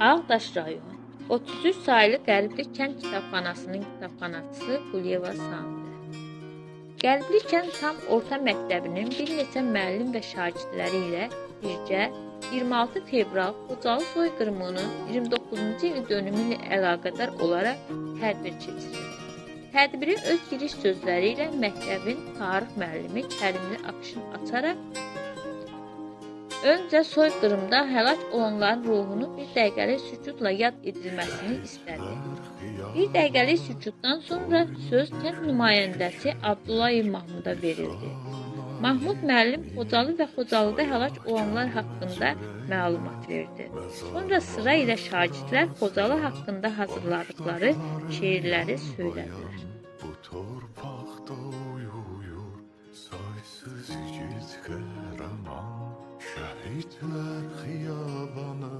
Ağdaş rayonu 33 sayılı Qərbli kənd kitabxanasının kitabxanaçısı Quliyeva Samidə. Qərbli kənd tam orta məktəbinin bir neçə müəllim və şagirdləri ilə birgə 26 fevral Xocalı soyqırımının 29-cu il dönümü ilə əlaqədar olaraq tədbir keçirir. Tədbiri öz giriş sözləri ilə məktəbin tarix müəllimi Kərimli Akşin açaraq Öncə soyqırımda həlak olanların ruhunu bir dəqiqəlik sükutla yad edilməsini istədi. Bir dəqiqəlik sükutdan sonra söz kənd nümayəndəsi Abdullayev Mahmuda verildi. Mahmud müəllim Xocalı və Xocalıda həlak olanlar haqqında məlumat verdi. Sonra sıra ilə şagirdlər Xocalı haqqında hazırladıkları şeirləri söylədilər. Bu uyuyur saysız yiğit qəhrəman Şəhidlər xiyabanı